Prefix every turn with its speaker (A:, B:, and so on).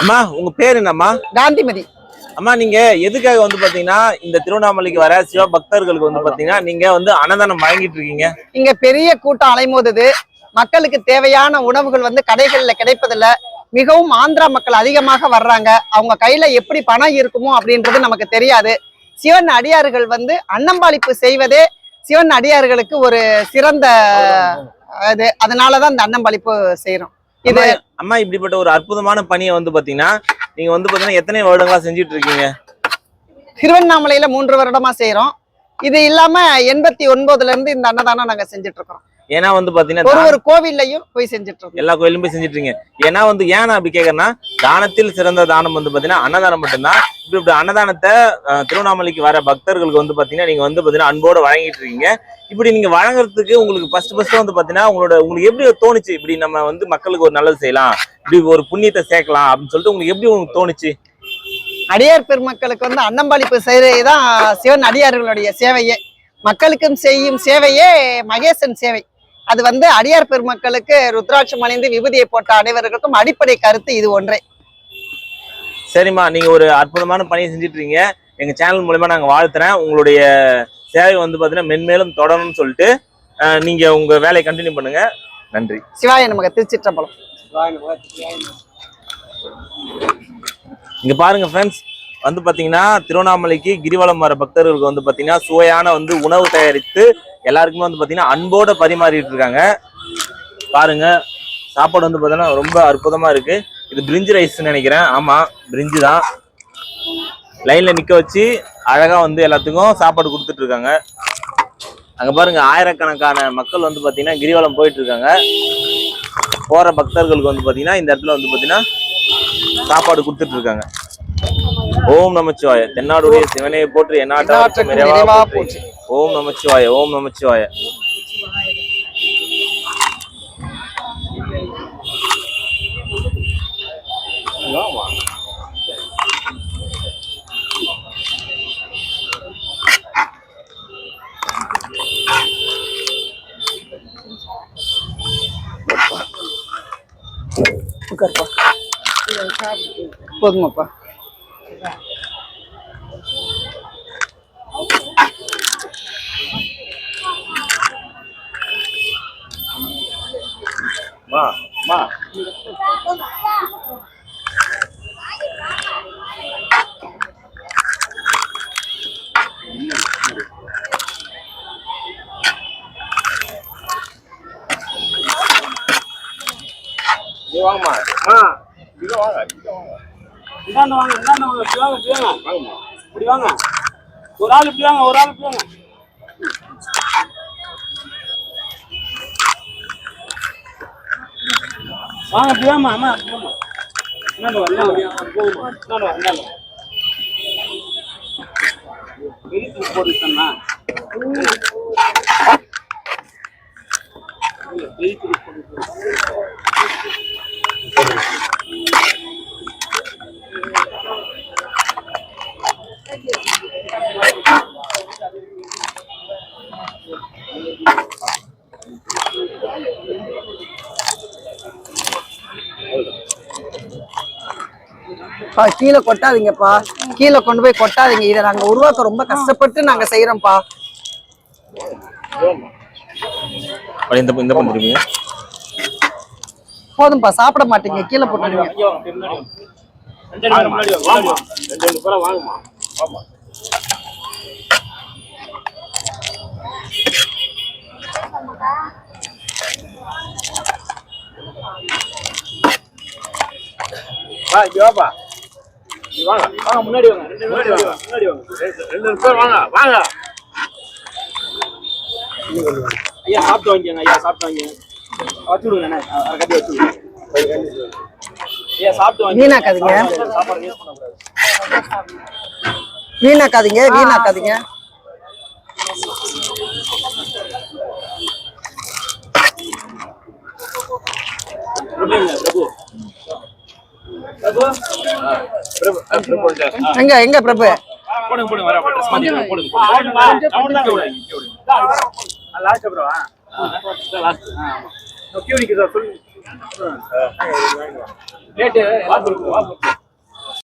A: அம்மா உங்க பேர் என்னம்மா?
B: காந்திமதி.
A: அம்மா நீங்க எதுக்காக வந்து பாத்தீங்கன்னா இந்த திருவண்ணாமலைக்கு வர சிவ பக்தர்களுக்கு வந்து பாத்தீங்கன்னா நீங்க வந்து அன்னதானம் வழங்கிட்டு இருக்கீங்க.
B: இங்க பெரிய கூட்டம் அலைமோதுது. மக்களுக்கு தேவையான உணவுகள் வந்து கடைகள்ல கிடைப்பதில்ல. மிகவும் ஆந்திரா மக்கள் அதிகமாக வர்றாங்க. அவங்க கையில எப்படி பணம் இருக்குமோ அப்படின்றது நமக்கு தெரியாது. சிவன் அடியார்கள் வந்து அன்னம்பாளிப்பு செய்வதே சிவன் அடியார்களுக்கு ஒரு சிறந்த இது அதனாலதான் இந்த அன்னம்பாளிப்பு செய்யறோம் இது
A: அம்மா, இப்படிப்பட்ட ஒரு அற்புதமான பணியை வந்து பாத்தீங்கன்னா நீங்க வந்து பாத்தீங்கன்னா எத்தனை வருடங்களா செஞ்சுட்டு இருக்கீங்க
B: திருவண்ணாமலையில மூன்று வருடமா செய்யறோம் இது இல்லாம எண்பத்தி ஒன்பதுல இருந்து இந்த அன்னதானம் நாங்க செஞ்சுட்டு இருக்கோம்
A: ஏன்னா வந்து பாத்தீங்கன்னா
B: ஒரு ஒரு கோவில்லையும் போய் செஞ்சுட்டு இருக்கோம்
A: எல்லா கோயிலும் போய் செஞ்சுட்டு இருக்கீங்க ஏன்னா வந்து ஏன் அப்படி கேக்குறேன்னா தானத்தில் சிறந்த தானம் வந்து பாத்தீங்கன்னா அன்னதானம் மட்டும்தான். இப்படி இப்படி அன்னதானத்தை திருவண்ணாமலைக்கு வர பக்தர்களுக்கு வந்து பார்த்தீங்கன்னா நீங்க வந்து பார்த்தீங்கன்னா அன்போடு வழங்கிட்டு இருக்கீங்க இப்படி நீங்க வழங்குறதுக்கு உங்களுக்கு ஃபர்ஸ்ட் ஃபர்ஸ்ட் வந்து பார்த்தீங்கன்னா உங்களோட உங்களுக்கு எப்படி தோணுச்சு? இப்படி நம்ம வந்து மக்களுக்கு ஒரு நல்லது செய்யலாம். இப்படி ஒரு புண்ணியத்தை சேர்க்கலாம் அப்படின்னு சொல்லிட்டு உங்களுக்கு எப்படி உங்களுக்கு தோணுச்சு?
B: அடியார் பெருமக்களுக்கு வந்து அன்னம்பாளிப்பு செய்யறதுதான் சிவன் அடியார்களுடைய சேவையே. மக்களுக்கும் செய்யும் சேவையே மகேசன் சேவை. அது வந்து அடியார் பெருமக்களுக்கு ருத்ராட்சம் அணிந்து விபூதியை போட்ட அனைவர்களுக்கும் அடிப்படை கருத்து இது ஒன்றே.
A: சரிம்மா நீங்க ஒரு அற்புதமான பணியை செஞ்சுட்டு இருக்கீங்க எங்க சேனல் மூலமா நாங்க வாழ்த்துறேன். உங்களுடைய சேவை வந்து பாத்தீங்கன்னா மென்மேலும் தொடரணும்னு சொல்லிட்டு அஹ், நீங்க உங்க வேலையை கண்டினியூ பண்ணுங்க. நன்றி.
B: சிவாய நமக்கு திருச்சிற்றம்பலம்.
A: இங்க பாருங்க ஃப்ரெண்ட்ஸ் வந்து பாத்தீங்கன்னா திருவண்ணாமலைக்கு கிரிவலம் வர பக்தர்களுக்கு வந்து பாத்தீங்கன்னா சுவையான வந்து உணவு தயாரித்து எல்லாருக்குமே வந்து பாத்தீங்கன்னா அன்போட பரிமாறிட்டு இருக்காங்க. பாருங்க சாப்பாடு வந்து பாத்தீங்கன்னா ரொம்ப அற்புதமா இருக்கு. இது பிரிஞ்சு ரைஸ்னு நினைக்கிறேன். ஆமா பிரிஞ்சு தான். லைன்ல நிக்க வச்சு அழகா வந்து எல்லாத்துக்கும் சாப்பாடு கொடுத்துட்டு இருக்காங்க. அங்க பாருங்க ஆயிரக்கணக்கான மக்கள் வந்து பாத்தீங்கன்னா கிரிவலம் போயிட்டு இருக்காங்க போற பக்தர்களுக்கு வந்து பாத்தீங்கன்னா இந்த இடத்துல வந்து பாத்தீங்கன்னா சாப்பாடு கொடுத்துட்டு இருக்காங்க. ஓம் நமச்சிவாய. தென்னாடுடைய சிவனை போற்று. போற்றி. ஓம் நமச்சிவாய ஓம் நமச்சிவாய.
B: உட்காருப்பா. போதுமாப்பா
A: மா மா வாங்கம்மா மா இங்க வாங்க இங்க வாங்க
C: இந்தாண்ட வாங்க இந்தாண்ட வாங்க இப்படி வாங்க இப்படி வாங்க.
A: வாங்கம்மா
C: இப்படி வாங்க. ஒரு ஆள் இப்படி வாங்க ஒரு ஆள் இப்படி வாங்க. வாங்க இப்படி வாமா அம்மா வாம்மா. இந்தாண்ட வா இந்தாண்ட வா போகுமா இந்தாண்ட போட்டு சொன்னா
B: கீழே கொட்டாதீங்கப்பா. கீழே கொண்டு போய் கொட்டாதீங்க. இதை நாங்க உருவாக்க ரொம்ப கஷ்டப்பட்டு நாங்க செய்யறோம்ப்பா
A: அப்படி இந்த இந்த பக்கம் திரும்பிங்க
B: போதும்பா சாப்பிட மாட்டீங்க. கீழே போட்டுருங்க
C: அப்படி முன்னாடி வாங்க. முன்னாடி வாங்க, முன்னாடி வாங்க. ரெண்டு முன்னாடி வாங்க. முன்னாடி வாங்க. ரெண்டு- பேர் வாங்க. வாங்க. ஐயா சாப்பிட்டு வாங்கிக்கோங்க ஐயா சாப்பிட்டு வாங்கிக்கோங்க வச்சு விடுங்க அண்ணே. அதை கட்டி வச்சு ஐயா சாப்பிட்டு வாங்கி
B: வீணாக்காதீங்க.
C: சாப்பாடு வேஸ்ட் பண்ணக்கூடாது
B: வீணாக்காதீங்க வீணாக்காதீங்க
C: பிரபுங்க பிரபு பிரபு
B: எங்க எங்க பிரபு?
C: போடுங்க